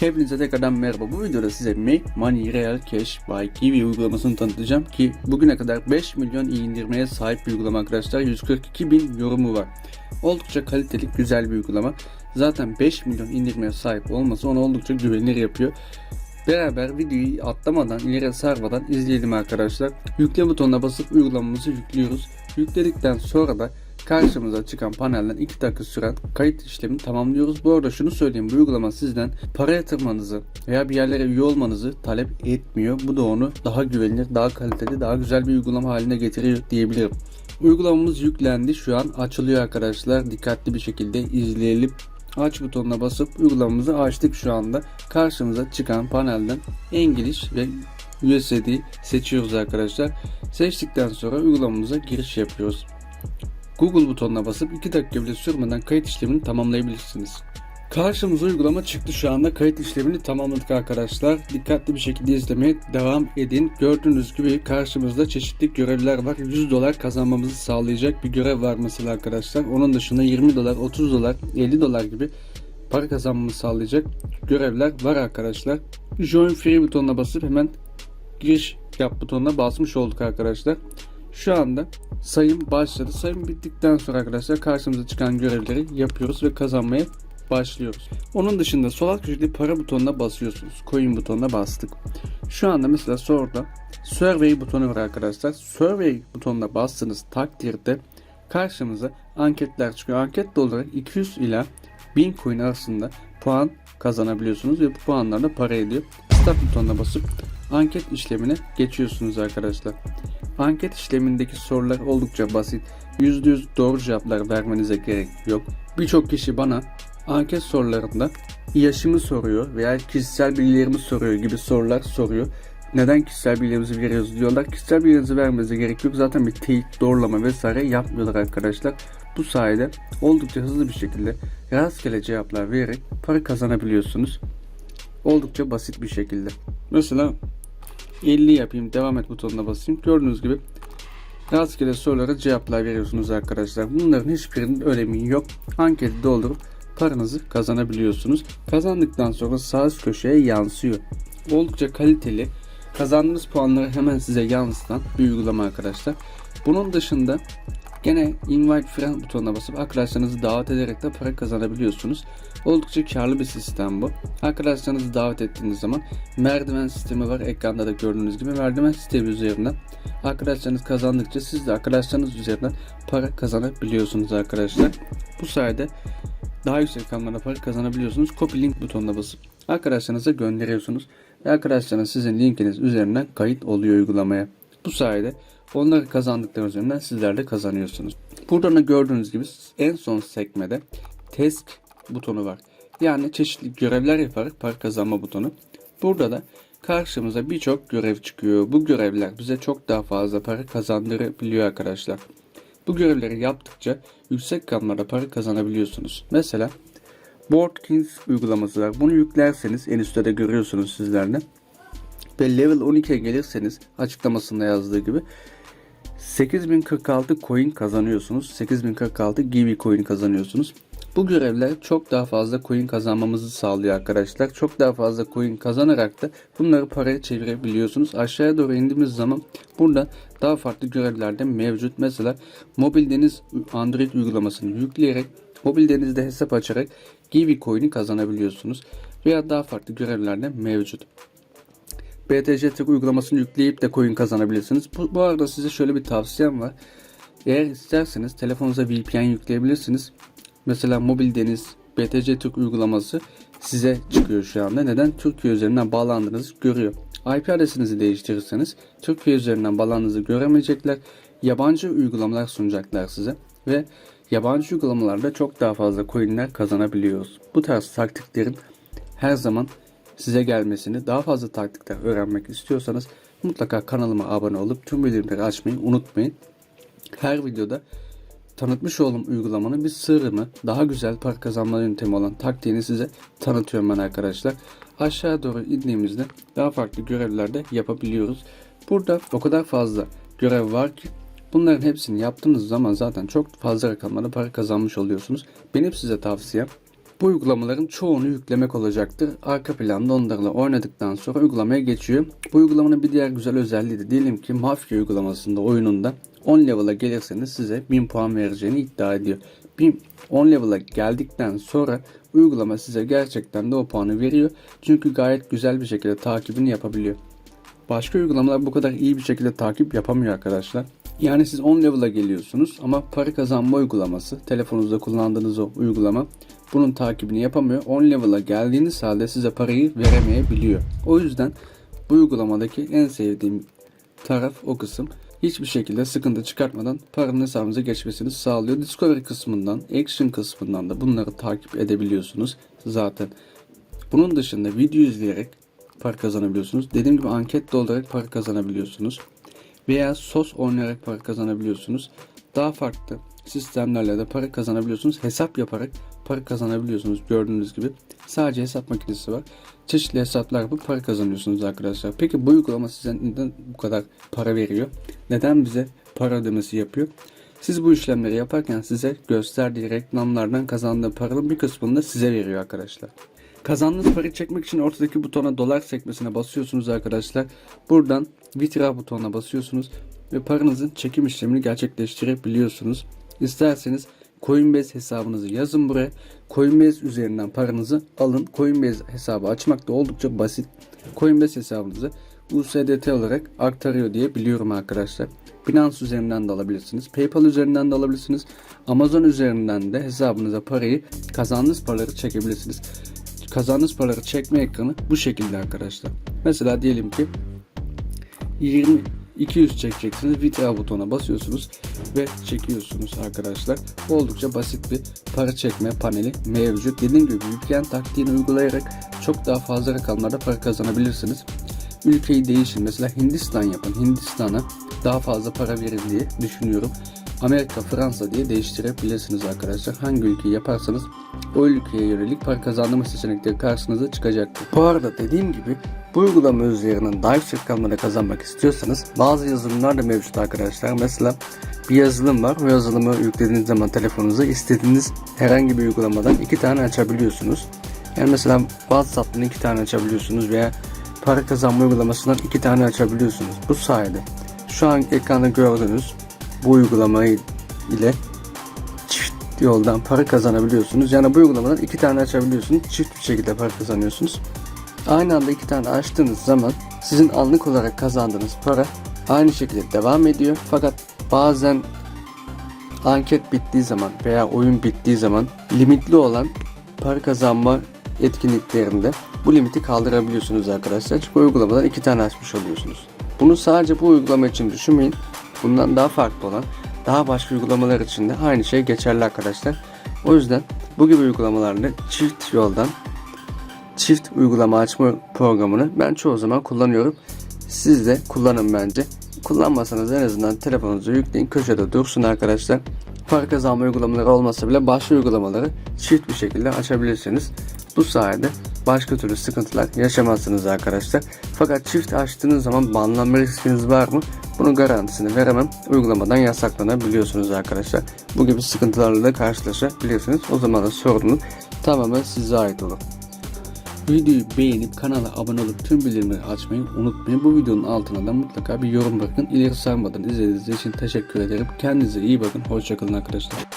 Hepinize tekrardan merhaba. Bu videoda size Make Money Real Cash by Kiwi uygulamasını tanıtacağım ki bugüne kadar 5 milyon indirmeye sahip bir uygulama arkadaşlar. 142 bin yorumu var. Oldukça kaliteli, güzel bir uygulama. Zaten 5 milyon indirmeye sahip olması onu oldukça güvenilir yapıyor. Beraber videoyu atlamadan, ileri sarmadan izleyelim arkadaşlar. Yükle butonuna basıp uygulamamızı yüklüyoruz. Yükledikten sonra da karşımıza çıkan panelden 2 dakika süren kayıt işlemini tamamlıyoruz. Bu arada şunu söyleyeyim bu uygulama sizden para yatırmanızı veya bir yerlere üye olmanızı talep etmiyor. Bu da onu daha güvenilir, daha kaliteli, daha güzel bir uygulama haline getiriyor diyebilirim. Uygulamamız yüklendi. Şu an açılıyor arkadaşlar. Dikkatli bir şekilde izleyelim. Aç butonuna basıp uygulamamızı açtık şu anda. Karşımıza çıkan panelden İngiliz ve USD seçiyoruz arkadaşlar. Seçtikten sonra uygulamamıza giriş yapıyoruz. Google butonuna basıp 2 dakika bile sürmeden kayıt işlemini tamamlayabilirsiniz. Karşımıza uygulama çıktı şu anda kayıt işlemini tamamladık arkadaşlar. Dikkatli bir şekilde izlemeye devam edin. Gördüğünüz gibi karşımızda çeşitli görevler var. 100 dolar kazanmamızı sağlayacak bir görev var mesela arkadaşlar. Onun dışında 20 dolar, 30 dolar, 50 dolar gibi para kazanmamızı sağlayacak görevler var arkadaşlar. Join Free butonuna basıp hemen giriş yap butonuna basmış olduk arkadaşlar. Şu anda sayım başladı. Sayım bittikten sonra arkadaşlar karşımıza çıkan görevleri yapıyoruz ve kazanmaya başlıyoruz. Onun dışında sol alt köşede para butonuna basıyorsunuz. Coin butonuna bastık. Şu anda mesela soruda survey butonu var arkadaşlar. Survey butonuna bastığınız takdirde karşımıza anketler çıkıyor. Anket olarak 200 ila 1000 coin arasında puan kazanabiliyorsunuz ve bu puanlar da para ediyor. Start butonuna basıp anket işlemine geçiyorsunuz arkadaşlar. Anket işlemindeki sorular oldukça basit. %100 doğru cevaplar vermenize gerek yok. Birçok kişi bana anket sorularında yaşımı soruyor veya kişisel bilgilerimi soruyor gibi sorular soruyor. Neden kişisel bilgilerimizi veriyoruz diyorlar. Kişisel bilgilerinizi vermenize gerek yok. Zaten bir teyit, doğrulama vesaire yapmıyorlar arkadaşlar. Bu sayede oldukça hızlı bir şekilde rastgele cevaplar vererek para kazanabiliyorsunuz. Oldukça basit bir şekilde. Mesela 50 yapayım devam et butonuna basayım. Gördüğünüz gibi rastgele sorulara cevaplar veriyorsunuz arkadaşlar. Bunların hiçbirinin önemi yok. Anketi doldurup paranızı kazanabiliyorsunuz. Kazandıktan sonra sağ üst köşeye yansıyor. Oldukça kaliteli. Kazandığınız puanları hemen size yansıtan bir uygulama arkadaşlar. Bunun dışında Gene invite friend butonuna basıp arkadaşlarınızı davet ederek de para kazanabiliyorsunuz. Oldukça karlı bir sistem bu. Arkadaşlarınızı davet ettiğiniz zaman merdiven sistemi var. Ekranda da gördüğünüz gibi merdiven sistemi üzerinden arkadaşlarınız kazandıkça siz de arkadaşlarınız üzerinden para kazanabiliyorsunuz arkadaşlar. Bu sayede daha yüksek rakamlara para kazanabiliyorsunuz. Copy link butonuna basıp arkadaşlarınıza gönderiyorsunuz. Ve arkadaşlarınız sizin linkiniz üzerinden kayıt oluyor uygulamaya. Bu sayede onları kazandıkları üzerinden sizler de kazanıyorsunuz. Burada da gördüğünüz gibi en son sekmede task butonu var. Yani çeşitli görevler yaparak para kazanma butonu. Burada da karşımıza birçok görev çıkıyor. Bu görevler bize çok daha fazla para kazandırabiliyor arkadaşlar. Bu görevleri yaptıkça yüksek rakamlarda para kazanabiliyorsunuz. Mesela Board Kings uygulaması var. Bunu yüklerseniz en üstte de görüyorsunuz sizler de. Ve level 12'ye gelirseniz açıklamasında yazdığı gibi 8046 coin kazanıyorsunuz. 8046 gibi coin kazanıyorsunuz. Bu görevler çok daha fazla coin kazanmamızı sağlıyor arkadaşlar. Çok daha fazla coin kazanarak da bunları paraya çevirebiliyorsunuz. Aşağıya doğru indiğimiz zaman burada daha farklı görevler de mevcut. Mesela mobil deniz Android uygulamasını yükleyerek mobil denizde hesap açarak Givi coin'i kazanabiliyorsunuz. Veya daha farklı görevler de mevcut. BTC Tek uygulamasını yükleyip de coin kazanabilirsiniz. Bu, bu arada size şöyle bir tavsiyem var. Eğer isterseniz telefonunuza VPN yükleyebilirsiniz. Mesela mobil deniz BTC Türk uygulaması size çıkıyor şu anda. Neden? Türkiye üzerinden bağlandığınızı görüyor. IP adresinizi değiştirirseniz Türkiye üzerinden bağlandığınızı göremeyecekler. Yabancı uygulamalar sunacaklar size ve yabancı uygulamalarda çok daha fazla coinler kazanabiliyoruz. Bu tarz taktiklerin her zaman size gelmesini, daha fazla taktikler öğrenmek istiyorsanız mutlaka kanalıma abone olup tüm bildirimleri açmayı unutmayın. Her videoda tanıtmış olduğum uygulamanın bir sırrını, daha güzel para kazanma yöntemi olan taktiğini size tanıtıyorum ben arkadaşlar. Aşağı doğru indiğimizde daha farklı görevler de yapabiliyoruz. Burada o kadar fazla görev var ki bunların hepsini yaptığınız zaman zaten çok fazla rakamlara para kazanmış oluyorsunuz. Benim size tavsiyem Bu uygulamaların çoğunu yüklemek olacaktır. Arka planda onlarla oynadıktan sonra uygulamaya geçiyor. Bu uygulamanın bir diğer güzel özelliği de diyelim ki Mafya uygulamasında oyununda 10 level'a gelirseniz size 1000 puan vereceğini iddia ediyor. 1000 10 level'a geldikten sonra uygulama size gerçekten de o puanı veriyor. Çünkü gayet güzel bir şekilde takibini yapabiliyor. Başka uygulamalar bu kadar iyi bir şekilde takip yapamıyor arkadaşlar. Yani siz 10 level'a geliyorsunuz ama para kazanma uygulaması, telefonunuzda kullandığınız o uygulama bunun takibini yapamıyor. 10 level'a geldiğiniz halde size parayı veremeyebiliyor. O yüzden bu uygulamadaki en sevdiğim taraf o kısım. Hiçbir şekilde sıkıntı çıkartmadan paranın hesabınıza geçmesini sağlıyor. Discovery kısmından, Action kısmından da bunları takip edebiliyorsunuz zaten. Bunun dışında video izleyerek para kazanabiliyorsunuz. Dediğim gibi anket doldurarak para kazanabiliyorsunuz. Veya sos oynayarak para kazanabiliyorsunuz. Daha farklı sistemlerle de para kazanabiliyorsunuz. Hesap yaparak para kazanabiliyorsunuz gördüğünüz gibi. Sadece hesap makinesi var. Çeşitli hesaplar yapıp para kazanıyorsunuz arkadaşlar. Peki bu uygulama size neden bu kadar para veriyor? Neden bize para ödemesi yapıyor? Siz bu işlemleri yaparken size gösterdiği reklamlardan kazandığı paranın bir kısmını da size veriyor arkadaşlar. Kazandığınız parayı çekmek için ortadaki butona dolar sekmesine basıyorsunuz arkadaşlar. Buradan withdraw butonuna basıyorsunuz ve paranızın çekim işlemini gerçekleştirebiliyorsunuz. İsterseniz Coinbase hesabınızı yazın buraya. Coinbase üzerinden paranızı alın. Coinbase hesabı açmak da oldukça basit. Coinbase hesabınızı USDT olarak aktarıyor diye biliyorum arkadaşlar. Binance üzerinden de alabilirsiniz. PayPal üzerinden de alabilirsiniz. Amazon üzerinden de hesabınıza parayı kazandığınız paraları çekebilirsiniz. Kazandığınız paraları çekme ekranı bu şekilde arkadaşlar. Mesela diyelim ki 20 200 çekeceksiniz. Withdraw butonuna basıyorsunuz ve çekiyorsunuz arkadaşlar. Oldukça basit bir para çekme paneli mevcut. Dediğim gibi yükleyen taktiğini uygulayarak çok daha fazla rakamlarda para kazanabilirsiniz. Ülkeyi değişin. Mesela Hindistan yapın. Hindistan'a daha fazla para verin diye düşünüyorum. Amerika, Fransa diye değiştirebilirsiniz arkadaşlar. Hangi ülkeyi yaparsanız o ülkeye yönelik para kazanma seçenekleri karşınıza çıkacaktır. Bu arada dediğim gibi bu uygulama üzerinden daha yüksek kazanmak istiyorsanız bazı yazılımlar da mevcut arkadaşlar. Mesela bir yazılım var. O yazılımı yüklediğiniz zaman telefonunuza istediğiniz herhangi bir uygulamadan iki tane açabiliyorsunuz. Yani mesela WhatsApp'tan iki tane açabiliyorsunuz veya para kazanma uygulamasından iki tane açabiliyorsunuz. Bu sayede şu an ekranda gördüğünüz bu uygulamayı ile çift yoldan para kazanabiliyorsunuz. Yani bu uygulamadan iki tane açabiliyorsunuz. Çift bir şekilde para kazanıyorsunuz. Aynı anda iki tane açtığınız zaman sizin anlık olarak kazandığınız para aynı şekilde devam ediyor. Fakat bazen anket bittiği zaman veya oyun bittiği zaman limitli olan para kazanma etkinliklerinde bu limiti kaldırabiliyorsunuz arkadaşlar. Çünkü uygulamadan iki tane açmış oluyorsunuz. Bunu sadece bu uygulama için düşünmeyin. Bundan daha farklı olan daha başka uygulamalar için de aynı şey geçerli arkadaşlar. O yüzden bu gibi uygulamalarla çift yoldan çift uygulama açma programını ben çoğu zaman kullanıyorum. Siz de kullanın bence. Kullanmasanız en azından telefonunuza yükleyin köşede dursun arkadaşlar. Para kazanma uygulamaları olmasa bile başka uygulamaları çift bir şekilde açabilirsiniz. Bu sayede başka türlü sıkıntılar yaşamazsınız arkadaşlar. Fakat çift açtığınız zaman banlanma riskiniz var mı? Bunun garantisini veremem. Uygulamadan yasaklanabiliyorsunuz arkadaşlar. Bu gibi sıkıntılarla da karşılaşabilirsiniz. O zaman da sorunun tamamen size ait olur. Videoyu beğenip kanala abone olup tüm bildirimleri açmayı unutmayın. Bu videonun altına da mutlaka bir yorum bırakın. İleri sarmadan izlediğiniz için teşekkür ederim. Kendinize iyi bakın. Hoşçakalın arkadaşlar.